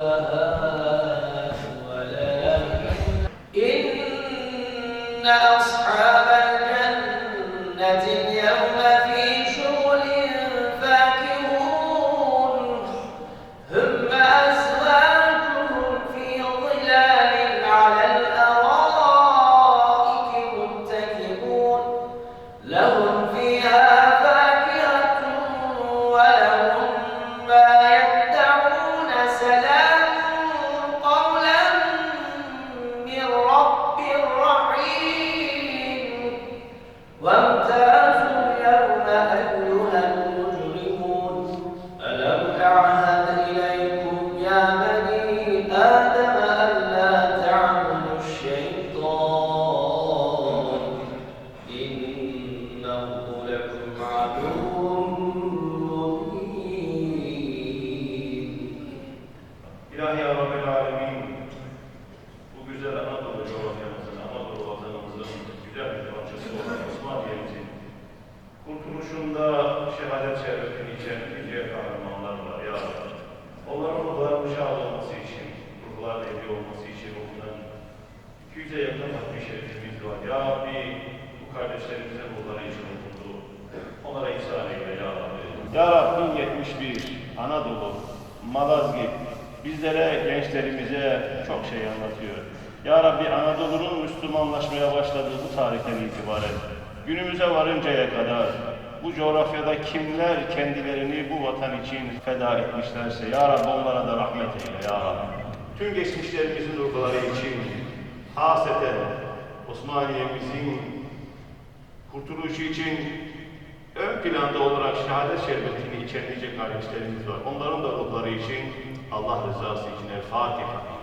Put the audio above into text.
إن أصحاب الجنة اليوم في شغل فاكهون. هم أزواجهم في ظلال على الأرائك متكئون. لهم kurtuluşunda şehadet şerefini içen yüce kahramanlar Ya Rabbi, bu kardeşlerimizin ruhları için okundu. Onlara ihsan eyle ya Rabbi. Ya Rabbi 71, Anadolu, Malazgirt, bizlere, gençlerimize çok şey anlatıyor. Ya Rabbi Anadolu'nun Müslümanlaşmaya başladığı bu tarihten itibaren günümüze varıncaya kadar bu coğrafyada kimler kendilerini bu vatan için feda etmişlerse Ya Rabbi onlara da rahmet eyle Ya Rabbi. Tüm geçmişlerimizin ruhları için haseten Osmaniye'mizin kurtuluşu için ön planda olarak şehadet şerbetini içen kardeşlerimiz var. Onların da ruhları için Allah rızası için El Fatiha.